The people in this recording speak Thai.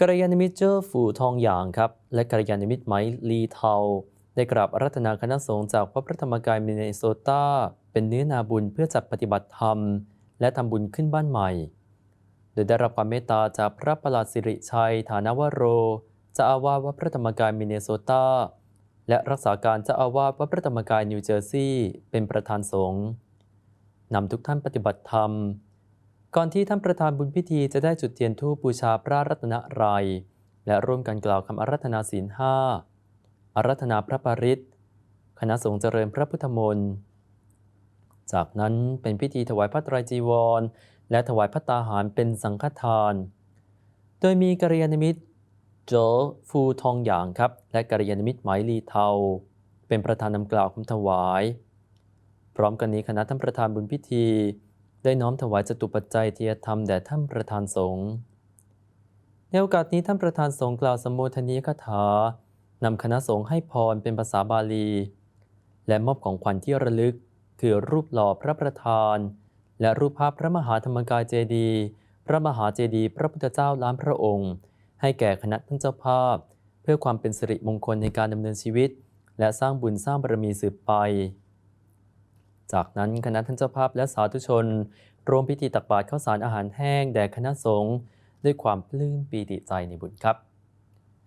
กัลยาณมิตรเจ้าฝูทองหยางครับ และกัลยาณมิตรไหมลีเทา ได้กราบอารัธนาคณะสงฆ์จากวัดพระธรรมกายมินเนโซตา เป็นเนื้อนาบุญเพื่อจัดปฏิบัติธรรม และทำบุญขึ้นบ้านใหม่ โดยได้รับความเมตตาจากพระประหลัดสิริชัย ฐานวโรเจ้าอาวาสวัดพระธรรมกายมินเนโซตา และรักษาการเจ้าอาวาสวัดพระธรรมกายนิวเจอร์ซีย์เป็นประธานสงฆ์นำทุกท่านปฏิบัติธรรม ก่อนที่ท่านประธานบุญพิธีจะได้จุดเทียนธูปบูชาพระรัตนรัย และร่วมกันกล่าวคำอารัธนาศีลห้าอารัธนาพระปริตรคณะสงฆ์เจริญพระพุทธมนต์ จากนั้นเป็นพิธีถวายพระไตรจีวร และถวายพระตาหารเป็นสังฆทาน โดยมีกัลยาณมิตรโจฟูทองหยางครับ และกัลยาณมิตรไหมลีเทา เป็นประธานนำกล่าวคำถวาย พร้อมกันนี้คณะท่านประธานบุญพิธี ได้น้อมถวายจตุปัจจัยเทียธรรมแด่ท่านประธานสงฆ์ในโอกาสนี้ท่านประธานสงฆ์กล่าวสมโภชนียคาถานำคณะสงฆ์ให้พรเป็นภาษาบาลี และมอบของขวัญที่ระลึก คือรูปหล่อพระประธาน และรูปภาพพระมหาธรรมกายเจดีย์พระมหาเจดีย์พระพุทธเจ้าล้านพระองค์ ให้แก่คณะท่านเจ้าภาพ เพื่อความเป็นสิริมงคลในการดำเนินชีวิต และสร้างบุญสร้างบารมีสืบไป จากนั้นคณะท่านเจ้าภาพและสาธุชนรวมพิธีตักบาตรข้าวสารอาหารแห้งแด่คณะสงฆ์ด้วยความปลื้มปีติใจในบุญครับ